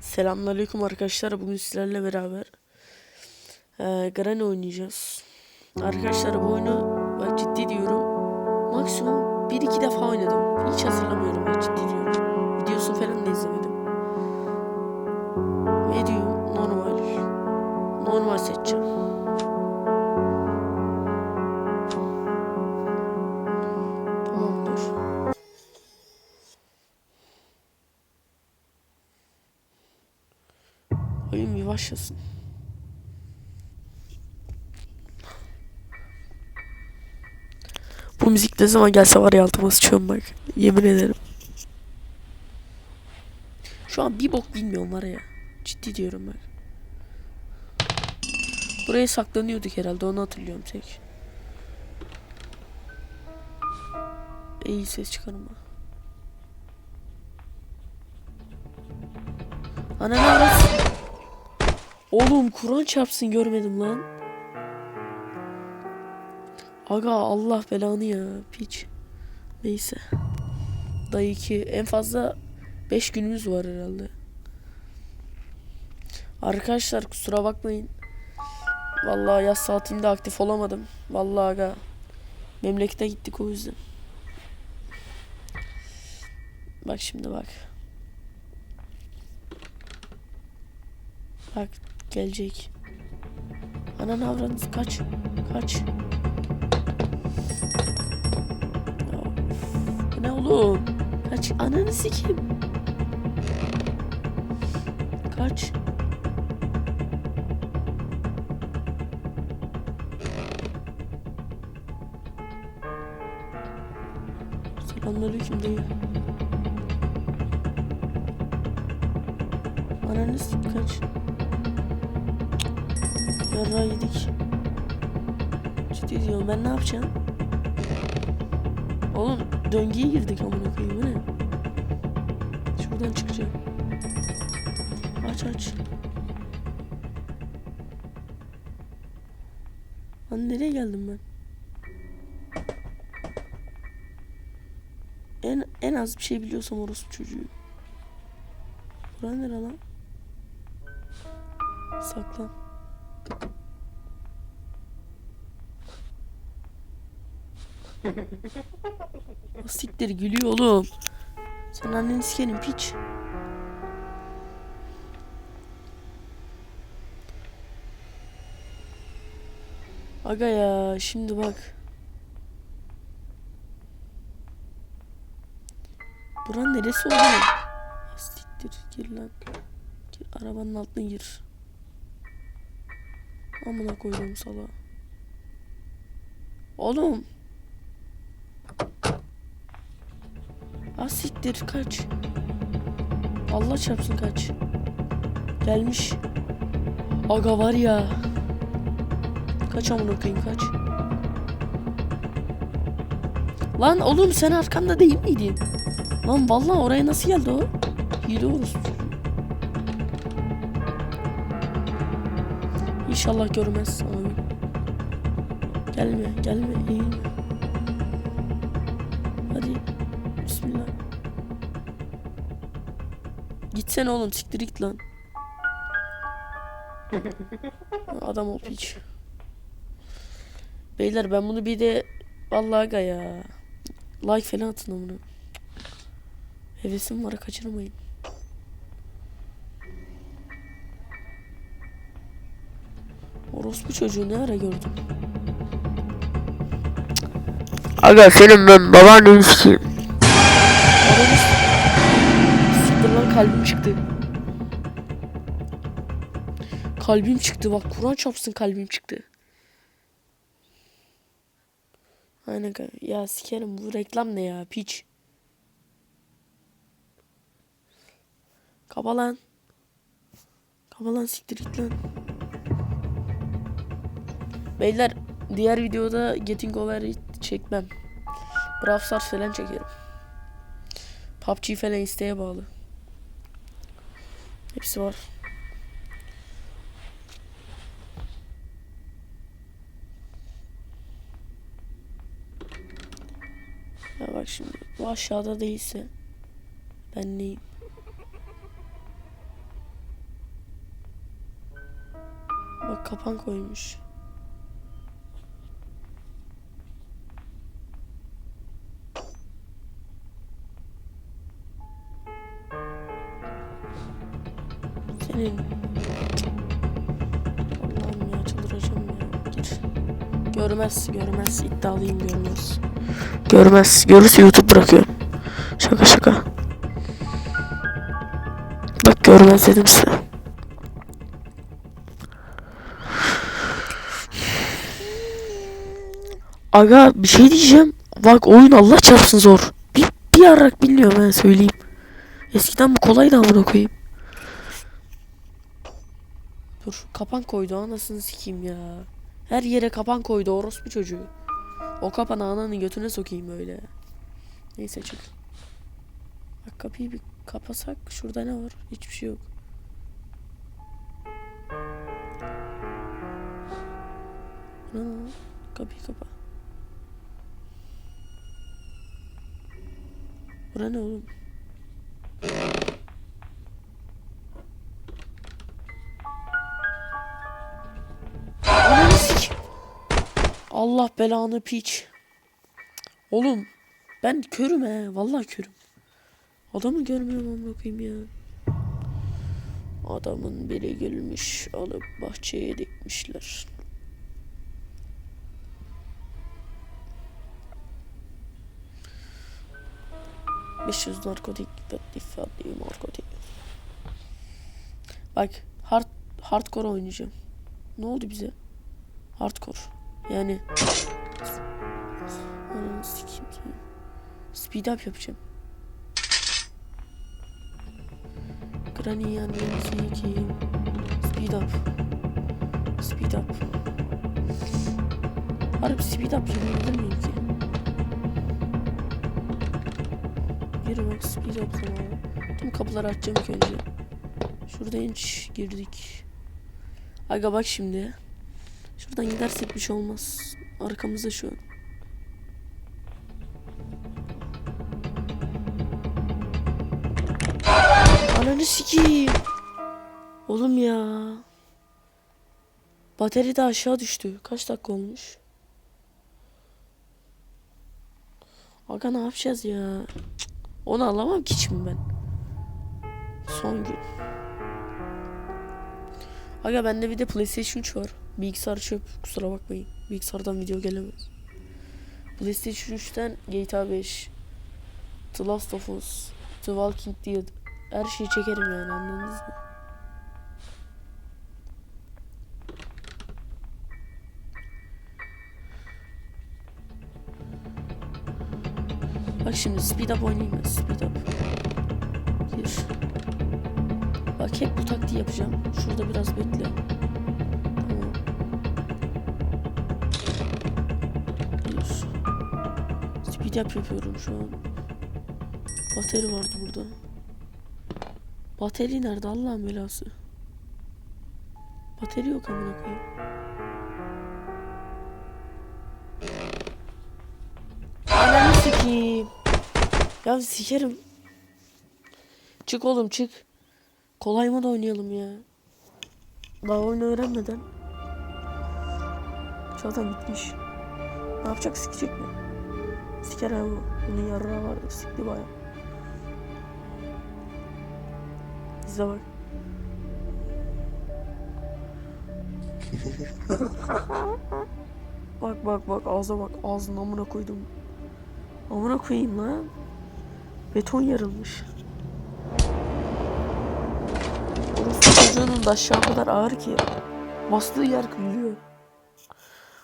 Selamünaleyküm arkadaşlar. Bugün sizlerle beraber eee Granny oynayacağız. Arkadaşlar bu oyunu bak ciddi diyorum. Maksimum 1-2 defa oynadım. Hiç hatırlamıyorum bak ciddi diyorum. Videosunu falan da izlemedim. Medium, normal. Normal seçeceğim. Başlasın. Bu müzik ne zaman gelse var ya altıma sıçıyorum bak. Yemin ederim. Şu an bir bok bilmiyorum var ya. Ciddi diyorum bak. Buraya saklanıyorduk herhalde onu hatırlıyorum tek. İyi ses çıkarma. Ana ne arası? Oğlum Kur'an çarpsın görmedim lan. Aga Allah belanı ya piç. Neyse. Dayı ki en fazla 5 günümüz var herhalde. Arkadaşlar kusura bakmayın. Vallahi yaz saatinde aktif olamadım. Vallahi aga. Memlekete gittik o yüzden. Bak şimdi bak. Bak gelecek. Ananı avradınız kaç. Kaç. Bu ne oğlum? Kaç. Ananı sikeyim. Kaç. Selamünaleyküm dayı. Ananı sikeyim kaç. Yarra yedik. Ciddi diyorum ben ne yapacağım? Oğlum döngüye girdik amına koyayım ne? Şuradan çıkacağım. Aç aç. Lan nereye geldim ben? En en az bir şey biliyorsam orospu çocuğu. Bura nere lan? Saklan. Siktir gülüyor oğlum. Sen anneni sikerim piç. Aga ya şimdi bak. Buran neresi? Ah, Siktir gir lan. Gir, arabanın altına gir. Amına koyduğum sala. Oğlum. Siktir kaç. Allah çarpsın kaç. Gelmiş. Aga var ya. Kaç amına koyayım kaç. Lan oğlum sen arkamda değil miydin? Lan vallahi oraya nasıl geldi o? Hile orospu. İnşallah görmez abi. Gelme, gelme, eğilme. Hadi. Bismillah. Gitsene oğlum, siktir git lan. Adam ol piç. Beyler ben bunu bir de vallahi aga ya. Like falan atın onu. Hevesim var kaçırmayın. Orospu çocuğu ne ara gördüm. Aga senin ben babaanneni sikeyim. Ananı s- Siktir lan kalbim çıktı. Kalbim çıktı bak Kur'an çarpsın kalbim çıktı. Aynen. Ya sikerim bu reklam ne ya piç. Kaba lan. Kaba lan siktir git lan. Beyler diğer videoda Getting Over çekmem. Brawl Stars falan çekerim. PUBG falan isteğe bağlı. Hepsi var. Ya bak şimdi bu aşağıda değilse ben neyim? Bak kapan koymuş. Senin Allah'ım ya çıldıracağım ya. Gir. Görmez, görmez. İddialıyım görmez. Görmez. Görürse YouTube bırakıyorum. Şaka şaka. Bak görmez dedim size. Aga bir şey diyeceğim. Bak oyun Allah çarpsın zor. Bir, bir yarrak bilmiyorum ben söyleyeyim. Eskiden bu kolaydı amına koyayım. Dur kapan koydu anasını sikeyim ya. Her yere kapan koydu orospu çocuğu. O kapanı ananın götüne sokayım öyle. Neyse çık. Bak kapıyı bir kapasak şurada ne var? Hiçbir şey yok. Lan? Kapıyı kapa. Bura ne oğlum? Allah belanı piç. Oğlum ben körüm he. Vallahi körüm. Adamı görmüyorum amına koyayım ya. Adamın biri gülmüş alıp bahçeye dikmişler. ...500 narkotik ve ifadeli narkotik. Bak hard, hardcore oynayacağım. Ne oldu bize? Hardcore. Yani... Speed up yapacağım. Granny yanını sikeyim. Speed up. Speed up. Harbi speed up yapabilir miyim ki? Yürü bak speed up zamanı. Tüm kapıları açacağım ilk önce. Şurada inç girdik. Aga bak şimdi. Şuradan gidersek bir şey olmaz. Arkamızda şu an. Ananı sikeyim. Oğlum ya. Bateri de aşağı düştü. Kaç dakika olmuş? Aga ne yapacağız ya? Onu alamam ki şimdi ben. Son gün. Aga bende bir de PlayStation 3 var. Bilgisayar çöp. Kusura bakmayın. Bilgisayardan video gelemez. PlayStation 3'ten GTA 5. The Last of Us. The Walking Dead. Her şeyi çekerim yani anladınız mı? Bak şimdi speed up oynayayım ben speed up. Gir. Bak hep bu taktiği yapacağım. Şurada biraz bekle. Up yapıyorum şu an. Bateri vardı burada. Bateri nerede Allah'ın belası? Bateri yok amına koyayım. Ananı sikeyim. Ya sikerim. Çık oğlum çık. Kolay mı da oynayalım ya. Daha oyunu öğrenmeden. Zaten bitmiş. Ne yapacak sikecek mi? Siker abi bu. Bunun yarrağı vardı. Sikti baya. İzle bak. bak bak bak ağza bak ağzının amına koydum. Amına koyayım lan. Beton yarılmış. Orası çocuğunun da aşağı kadar ağır ki. Bastığı yer kırılıyor.